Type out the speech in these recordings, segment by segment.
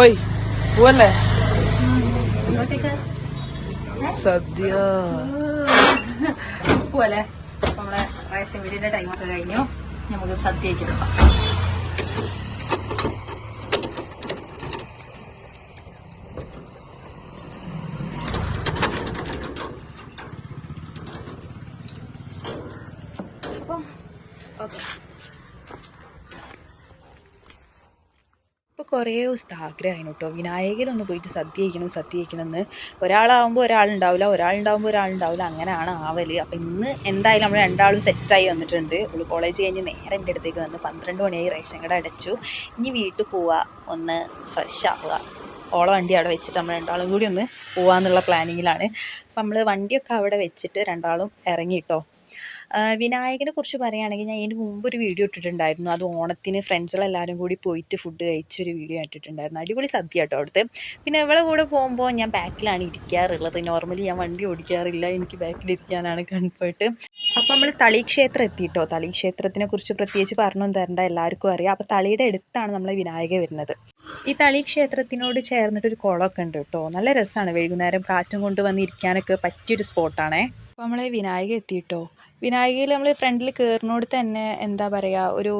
ഓയ് പോവല്ലേ സദ്യ പോലെ നമ്മളെ റേഷൻ വീടിന്റെ ടൈമൊക്കെ കഴിഞ്ഞു. നമുക്ക് സദ്യയ്ക്ക് പോകാം ഓക്കെ. കുറേ ദിവസത്തെ ആഗ്രഹമായിരുന്നു കേട്ടോ വിനായകരൊന്ന് പോയിട്ട് സദ്യ കഴിക്കണം സദ്യ കഴിക്കണം എന്ന് ഒരാളാവുമ്പോൾ ഒരാളുണ്ടാവില്ല ഒരാളുണ്ടാവുമ്പോൾ ഒരാളുണ്ടാവില്ല. അങ്ങനെയാണ് ആവൽ അപ്പോൾ ഇന്ന് എന്തായാലും നമ്മൾ രണ്ടാളും സെറ്റായി വന്നിട്ടുണ്ട്. ഒരു കോളേജ് കഴിഞ്ഞ് നേരെ എന്റെ അടുത്തേക്ക് വന്ന് പന്ത്രണ്ട് മണിയായി റേഷൻ കട അടച്ചു. ഇനി വീട്ടിൽ പോവുക ഒന്ന് ഫ്രഷ് ആവുക. ഓള വണ്ടി അവിടെ വെച്ചിട്ട് നമ്മൾ രണ്ടാളും കൂടി ഒന്ന് പോവാന്നുള്ള പ്ലാനിങ്ങിലാണ് അപ്പം നമ്മൾ വണ്ടിയൊക്കെ അവിടെ വെച്ചിട്ട് രണ്ടാളും ഇറങ്ങി കേട്ടോ വിനായകനെ കുറിച്ച് പറയുകയാണെങ്കിൽ ഞാൻ ഇതിന് മുമ്പ് ഒരു വീഡിയോ ഇട്ടിട്ടുണ്ടായിരുന്നു. അത് ഓണത്തിന് ഫ്രണ്ട്സുകളെല്ലാവരും കൂടി പോയിട്ട് ഫുഡ് കഴിച്ച ഒരു വീഡിയോ ഇട്ടിട്ടുണ്ടായിരുന്നു. അടിപൊളി സദ്യ കേട്ടോ അവിടുത്തെ. പിന്നെ ഇവളെ കൂടെ പോകുമ്പോൾ ഞാൻ ബാക്കിലാണ് ഇരിക്കാറുള്ളത്. നോർമലി ഞാൻ വണ്ടി ഓടിക്കാറില്ല. എനിക്ക് ബാക്കിലിരിക്കാനാണ് കംഫർട്ട് അപ്പോൾ നമ്മൾ തളി ക്ഷേത്രം എത്തിയിട്ടോ? തളി ക്ഷേത്രത്തിനെ കുറിച്ച് പ്രത്യേകിച്ച് പറഞ്ഞു തരേണ്ട എല്ലാവർക്കും അറിയാം. അപ്പോൾ തളിയുടെ അടുത്താണ് നമ്മൾ വിനായക വരുന്നത്. ഈ തളി ക്ഷേത്രത്തിനോട് ചേർന്നിട്ട് ഒരു കുളമൊക്കെ ഉണ്ട് കേട്ടോ. നല്ല രസമാണ് വൈകുന്നേരം കാറ്റും കൊണ്ട് വന്ന് ഇരിക്കാനൊക്കെ പറ്റിയൊരു സ്പോട്ടാണേ അപ്പോൾ നമ്മൾ വിനായക എത്തിയിട്ടോ വിനായകയിൽ നമ്മൾ ഫ്രണ്ടിൽ കയറുന്നോട് തന്നെ എന്താ പറയുക ഒരു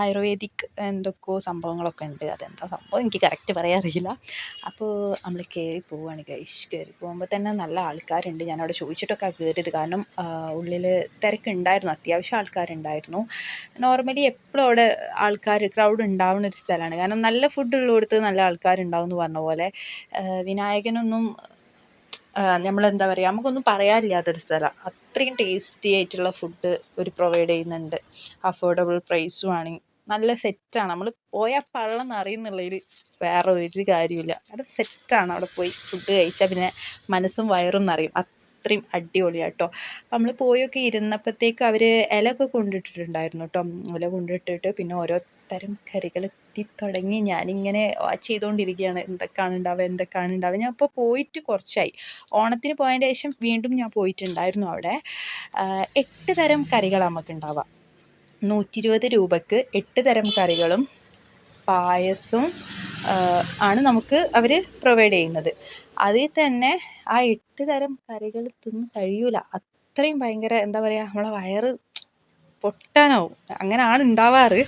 ആയുർവേദിക് എന്തൊക്കെയോ സംഭവങ്ങളൊക്കെ ഉണ്ട്. അതെന്താ സംഭവം എനിക്ക് കറക്റ്റ് പറയാൻ അറിയില്ല. അപ്പോൾ നമ്മൾ കയറി പോവുകയാണ് ഗൈഷ് കയറി പോകുമ്പോൾ തന്നെ നല്ല ആൾക്കാരുണ്ട്. ഞാൻ അവിടെ ചോദിച്ചിട്ടൊക്കെ കയറിയത് കാരണം ഉള്ളിൽ തിരക്കുണ്ടായിരുന്നു അത്യാവശ്യം ആൾക്കാരുണ്ടായിരുന്നു. നോർമലി എപ്പോഴും അവിടെ ആൾക്കാർ ക്രൗഡ് ഉണ്ടാവുന്ന ഒരു സ്ഥലമാണ്. കാരണം നല്ല ഫുഡ് ഉള്ളിടത്ത് നല്ല ആൾക്കാരുണ്ടാവും എന്ന് പറഞ്ഞ പോലെ വിനായകനൊന്നും നമ്മളെന്താ പറയുക നമുക്കൊന്നും പറയാനില്ലാത്തൊരു സ്ഥലം. അത്രയും ടേസ്റ്റി ആയിട്ടുള്ള ഫുഡ് ഒരു പ്രൊവൈഡ് ചെയ്യുന്നുണ്ട്. അഫോർഡബിൾ പ്രൈസുമാണ് നല്ല സെറ്റാണ് നമ്മൾ പോയാൽ പള്ളം നിറയുന്നുള്ളൊരു വേറെ ഒരു കാര്യമില്ല അവിടെ സെറ്റാണ് അവിടെ പോയി ഫുഡ് കഴിച്ചാൽ പിന്നെ മനസ്സും വയറും നിറയും. അത്രയും അടിപൊളിയാട്ടോ. അപ്പം നമ്മൾ പോയൊക്കെ ഇരുന്നപ്പോഴത്തേക്ക് അവർ ഇലയൊക്കെ കൊണ്ടിട്ടിട്ടുണ്ടായിരുന്നു കേട്ടോ ഇല കൊണ്ടിട്ടിട്ട് പിന്നെ ഓരോ തരം കറികൾ എത്തിത്തുടങ്ങി ഞാനിങ്ങനെ വാച്ച് ചെയ്തുകൊണ്ടിരിക്കുകയാണ് എന്തൊക്കെയാണ് ഉണ്ടാവുക എന്തൊക്കെയാണ് ഉണ്ടാവുക ഞാൻ ഇപ്പോൾ പോയിട്ട് കുറച്ചായി. ഓണത്തിന് പോയതിന്റെ ശേഷം വീണ്ടും ഞാൻ പോയിട്ടുണ്ടായിരുന്നു അവിടെ. എട്ട് തരം കറികളാണ് നമുക്ക് ഉണ്ടാവുക നൂറ്റി ഇരുപത് രൂപക്ക് എട്ട് തരം കറികളും പായസവും ആണ് നമുക്ക് അവർ പ്രൊവൈഡ് ചെയ്യുന്നത്. അതിൽ തന്നെ ആ എട്ട് തരം കറികൾ തിന്ന് കഴിയൂല. അത്രയും ഭയങ്കര എന്താ പറയുക നമ്മളെ വയറ് പൊട്ടാനാവും. അങ്ങനെയാണ് ഉണ്ടാവാറ്.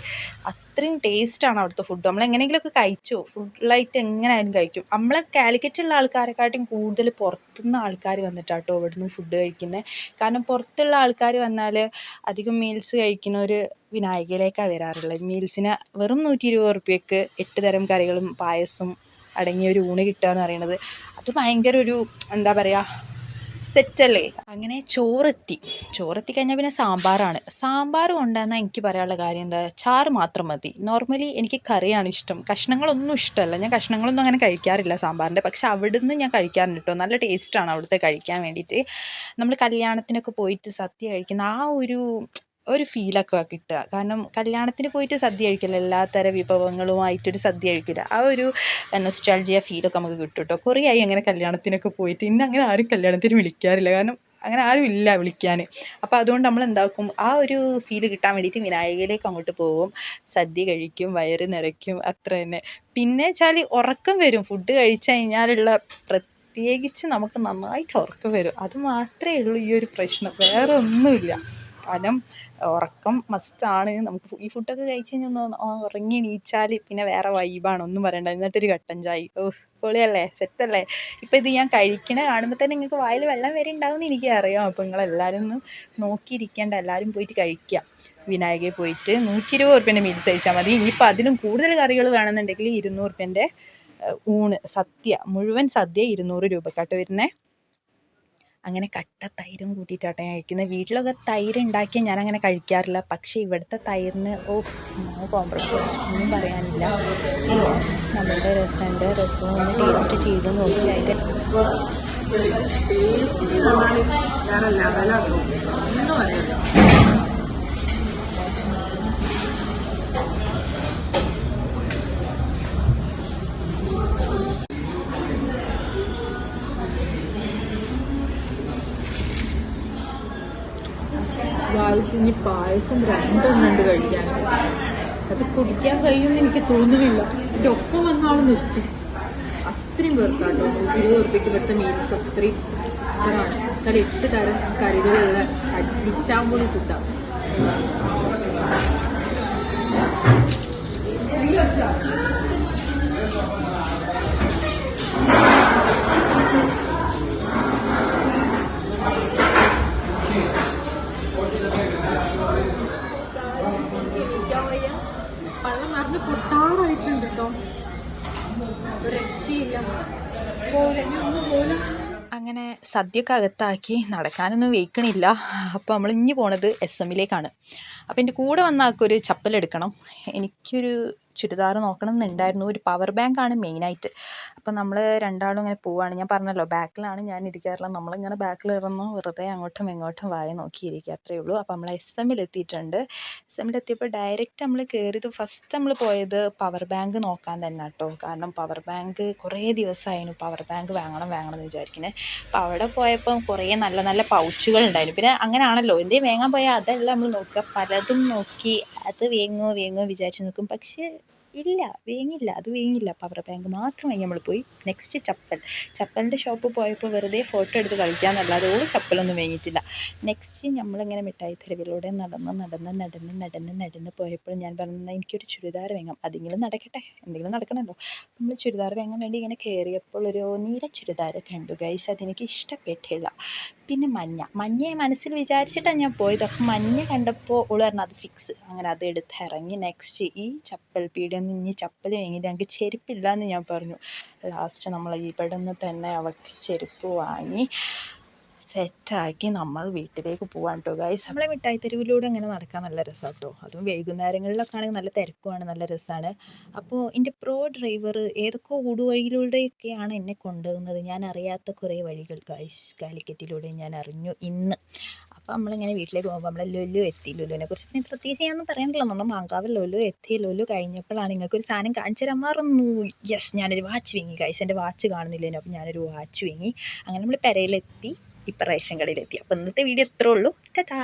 അത്രയും ടേസ്റ്റാണ് അവിടുത്തെ ഫുഡ് നമ്മൾ എങ്ങനെയെങ്കിലുമൊക്കെ കഴിച്ചു. ഫുള്ളായിട്ട് എങ്ങനെയായാലും കഴിക്കും. നമ്മളെ കാലിക്കറ്റുള്ള ആൾക്കാരെക്കാട്ടും കൂടുതൽ പുറത്തുനിന്ന് ആൾക്കാർ വന്നിട്ടാട്ടോ ഇവിടുന്ന് ഫുഡ് കഴിക്കുന്നത് കാരണം പുറത്തുള്ള ആൾക്കാർ വന്നാൽ അധികം മീൽസ് കഴിക്കുന്ന ഒരു വിനായകയിലേക്കാണ് വരാറുള്ളത്. മീൽസിന് വെറും നൂറ്റി ഇരുപത് റുപ്യക്ക് എട്ട് തരം കറികളും പായസം അടങ്ങിയ ഒരു ഊണ് കിട്ടുക എന്ന് പറയുന്നത്. അത് ഭയങ്കര ഒരു എന്താ പറയുക സെറ്റല്ലേ? അങ്ങനെ ചോറെത്തി. ചോറെത്തി കഴിഞ്ഞാൽ പിന്നെ സാമ്പാറാണ്. സാമ്പാർ കൊണ്ടുവന്നാൽ എനിക്ക് പറയാനുള്ള കാര്യം എന്താ? ചാറ് മാത്രം മതി. നോർമലി എനിക്ക് കറിയാണ് ഇഷ്ടം. കഷ്ണങ്ങളൊന്നും ഇഷ്ടമല്ല ഞാൻ കഷ്ണങ്ങളൊന്നും അങ്ങനെ കഴിക്കാറില്ല സാമ്പാറിന്റെ. പക്ഷെ അവിടുന്ന് ഞാൻ കഴിക്കാറുണ്ട് കേട്ടോ. നല്ല ടേസ്റ്റാണ് അവിടുത്തെ കഴിക്കാൻ വേണ്ടിയിട്ട്. നമ്മൾ കല്യാണത്തിനൊക്കെ പോയിട്ട് സദ്യ കഴിക്കുന്ന ആ ഒരു ഒരു ഫീലൊക്കെ കിട്ടുക. കാരണം കല്യാണത്തിന് പോയിട്ട് സദ്യ കഴിക്കില്ല. എല്ലാത്തര വിഭവങ്ങളുമായിട്ടൊരു സദ്യ കഴിക്കില്ല. ആ ഒരു നൊസ്റ്റാൾജിയ ഫീലൊക്കെ നമുക്ക് കിട്ടും കേട്ടോ കുറേ ആയി അങ്ങനെ കല്യാണത്തിനൊക്കെ പോയിട്ട്. ഇന്ന് അങ്ങനെ ആരും കല്യാണത്തിന് വിളിക്കാറില്ല. കാരണം അങ്ങനെ ആരും ഇല്ല വിളിക്കാൻ അപ്പോൾ അതുകൊണ്ട് നമ്മൾ എന്താക്കും ആ ഒരു ഫീൽ കിട്ടാൻ വേണ്ടിയിട്ട് വിനായകയിലേക്ക് അങ്ങോട്ട് പോകും. സദ്യ കഴിക്കും വയറ് നിറയ്ക്കും അത്ര തന്നെ. പിന്നെ വെച്ചാൽ ഉറക്കം വരും. ഫുഡ് കഴിച്ചു കഴിഞ്ഞാലുള്ള പ്രത്യേകിച്ച് നമുക്ക് നന്നായിട്ട് ഉറക്കം വരും. അത് മാത്രമേ ഉള്ളൂ ഈ ഒരു പ്രശ്നം. വേറെ ഒന്നുമില്ല കാരണം ഉറക്കം മസ്റ്റാണ് നമുക്ക് ഈ ഫുഡൊക്കെ കഴിച്ച് കഴിഞ്ഞാൽ ഒന്ന് ഉറങ്ങി എണീച്ചാൽ പിന്നെ വേറെ വൈബാണ് ഒന്നും പറയണ്ട. എന്നിട്ടൊരു കട്ടൻ ചായ. ഓ പൊളിയല്ലേ? സെറ്റല്ലേ ഇപ്പം ഇത് ഞാൻ കഴിക്കണ കാണുമ്പോൾ തന്നെ നിങ്ങൾക്ക് വായിൽ വെള്ളം വരെ ഉണ്ടാവുമെന്ന് എനിക്കറിയാം അപ്പോൾ നിങ്ങളെല്ലാവരും ഒന്ന് നോക്കിയിരിക്കേണ്ട. എല്ലാവരും പോയിട്ട് കഴിക്കുക വിനായകയിൽ പോയിട്ട് നൂറ്റി ഇരുപത് ഉറുപ്പ്യന്റെ മീൽസ് കഴിച്ചാൽ മതി. ഇനിയിപ്പോൾ അതിലും കൂടുതൽ കറികൾ വേണമെന്നുണ്ടെങ്കിൽ ഇരുന്നൂറ് ഉറുപ്പ്യന്റെ ഊണ്. സദ്യ. മുഴുവൻ സദ്യ ഇരുന്നൂറ് രൂപക്കാട്ട് വരുന്നത് അങ്ങനെ കട്ട തൈരും കൂട്ടിയിട്ടാട്ടോ ഞാൻ കഴിക്കുന്നത്. വീട്ടിലൊക്കെ തൈര് ഞാൻ അങ്ങനെ കഴിക്കാറില്ല. പക്ഷേ ഇവിടുത്തെ തൈരിന് ഓ നോ കോംപ്രമൈസ് ഒന്നും പറയാനില്ല. നമ്മളുടെ രസമുണ്ട്. രസവും ഒന്ന് ടേസ്റ്റ് ചെയ്ത് നോക്കി. ഗായ്സ് ഇനി പായസം രണ്ടെണ്ണുണ്ട് കഴിക്കാൻ. അത് കുടിക്കാൻ കഴിയുമെന്ന് എനിക്ക് തോന്നുന്നില്ല. എനിക്ക് ഒപ്പം വന്ന ആൾ നിർത്തി. അത്രയും പേർക്കാട്ടോ. ഇരുപത് ഉറുപ്പിക്ക് ഇവിടുത്തെ മീൽസ് അത്രയും സൂപ്പറാണ്. വെച്ചാൽ എട്ട് തരം കറികളുള്ള അടിച്ചാമ്പൊളി Thank പള്ളം അങ്ങനെ സദ്യയൊക്കെ അകത്താക്കി നടക്കാനൊന്നും വെയ്ക്കണില്ല. അപ്പോൾ നമ്മൾ ഇഞ്ഞ് പോണത് എസ് എമ്മിലേക്കാണ് അപ്പോൾ എന്റെ കൂടെ വന്ന ആൾക്കൊരു ചപ്പലെടുക്കണം. എനിക്കൊരു ചുരിദാർ നോക്കണം എന്നുണ്ടായിരുന്നു ഒരു പവർ ബാങ്ക് ബാങ്കാണ് മെയിനായിട്ട്. അപ്പം നമ്മൾ രണ്ടാളും ഇങ്ങനെ പോവാണ്. ഞാൻ പറഞ്ഞല്ലോ ബാക്കിലാണ് ഞാൻ ഇരിക്കാറുള്ളത്. നമ്മളിങ്ങനെ ബാക്കിൽ ഇരുന്ന് വെറുതെ അങ്ങോട്ടും ഇങ്ങോട്ടും വായ നോക്കിയിരിക്കുക. അത്രയേ ഉള്ളൂ. അപ്പം നമ്മൾ എസ് എമ്മിൽ എത്തിയിട്ടുണ്ട്. എസ് എമ്മിൽ എത്തിയപ്പോൾ ഡയറക്റ്റ് നമ്മൾ കയറിയത് ഫസ്റ്റ് നമ്മൾ പോയത് പവർ ബാങ്ക് നോക്കാൻ തന്നെ കേട്ടോ കാരണം പവർ ബാങ്ക് കുറേ ദിവസമായിരുന്നു പവർ ബാങ്ക് വാങ്ങണം വാങ്ങണം എന്ന് വിചാരിക്കുന്നത് അപ്പോൾ അവിടെ പോയപ്പം കുറേ നല്ല നല്ല പൗച്ചുകൾ ഉണ്ടായിരുന്നു. പിന്നെ അങ്ങനെയാണല്ലോ. എന്തേലും വാങ്ങാൻ പോയാൽ അതല്ല നമ്മൾ നോക്കുക. പലതും നോക്കി അത് വേങ്ങോ വേങ്ങോ വിചാരിച്ച് നോക്കും പക്ഷേ ഇല്ല വേങ്ങില്ല അത് വേങ്ങില്ല. പവർ ബാങ്ക് മാത്രം വാങ്ങി നമ്മൾ പോയി. നെക്സ്റ്റ് ചപ്പൽ. ചപ്പലിന്റെ ഷോപ്പ് പോയപ്പോൾ വെറുതെ ഫോട്ടോ എടുത്ത് കളിക്കാമെന്നല്ലാതെ ഒരു ചപ്പലൊന്നും വാങ്ങിയിട്ടില്ല. നെക്സ്റ്റ് നമ്മളിങ്ങനെ മിഠായി തെരുവിലൂടെ നടന്ന് നടന്ന് നടന്ന് നടന്ന് നടന്ന് പോയപ്പോൾ ഞാൻ പറഞ്ഞാൽ എനിക്കൊരു ചുരിദാർ വാങ്ങാം. അതെങ്കിലും നടക്കട്ടെ. എന്തെങ്കിലും നടക്കണമല്ലോ നമ്മൾ ചുരിദാർ വാങ്ങാൻ വേണ്ടി ഇങ്ങനെ കയറിയപ്പോൾ ഒരു നീല ചുരിദാർ കണ്ടു. ഗൈസ് അതെനിക്ക് ഇഷ്ടപ്പെട്ടില്ല. പിന്നെ മഞ്ഞ. മഞ്ഞ മനസ്സിൽ വിചാരിച്ചിട്ടാണ് ഞാൻ പോയത്. അപ്പം മഞ്ഞ കണ്ടപ്പോൾ ഓൾ പറഞ്ഞു അത് ഫിക്സ് അങ്ങനെ അത് എടുത്ത് ഇറങ്ങി. നെക്സ്റ്റ് ഈ ചപ്പൽ പീടിയിൽ നിന്ന് ഇനി ചപ്പൽ വാങ്ങിയിട്ട് ഞങ്ങൾക്ക് ചെരുപ്പില്ല എന്ന് ഞാൻ പറഞ്ഞു. ലാസ്റ്റ് നമ്മൾ ഇവിടെ നിന്ന് തന്നെ അവൾക്ക് ചെരുപ്പ് വാങ്ങി. സെറ്റാക്കി നമ്മൾ വീട്ടിലേക്ക് പോകാൻ കേട്ടോ ഗൈസ് നമ്മളെ മിഠായി തെരുവിലൂടെ അങ്ങനെ നടക്കാൻ നല്ല രസമാണ് കേട്ടോ അതും വൈകുന്നേരങ്ങളിലൊക്കെ ആണെങ്കിൽ നല്ല തിരക്കുമാണ് നല്ല രസമാണ് അപ്പോൾ എന്റെ പ്രോ ഡ്രൈവർ ഏതൊക്കെ ഊടുവഴിയിലൂടെയൊക്കെയാണ് എന്നെ കൊണ്ടുപോകുന്നത് ഞാൻ അറിയാത്ത കുറേ വഴികൾ ഗൈസ് കാലിക്കറ്റിലൂടെ ഞാൻ അറിഞ്ഞു ഇന്ന്. അപ്പോൾ നമ്മളിങ്ങനെ വീട്ടിലേക്ക് പോകുമ്പോൾ നമ്മളെ ലുലു എത്തി. ലുലുവിനെ കുറിച്ച് പിന്നെ പ്രത്യേകിച്ച് ഞാനൊന്നും പറയാനില്ല നമ്മൾ മാങ്കാവ് ലുലു എത്തി. ലുലു കഴിഞ്ഞപ്പോഴാണ് നിങ്ങൾക്കൊരു സാധനം കാണിച്ചു തരാൻ മറന്നു. യെസ് ഞാനൊരു വാച്ച് വാങ്ങി. ഗൈസ് എന്റെ വാച്ച് കാണുന്നില്ലേനോ അപ്പോൾ ഞാനൊരു വാച്ച് വാങ്ങി. അങ്ങനെ നമ്മൾ പെരയിലെത്തി. ഇപ്പം റേഷൻ കടയിലെത്തി. അപ്പോൾ ഇന്നത്തെ വീഡിയോ ഇത്രേ ഉള്ളൂ. ടാറ്റാ.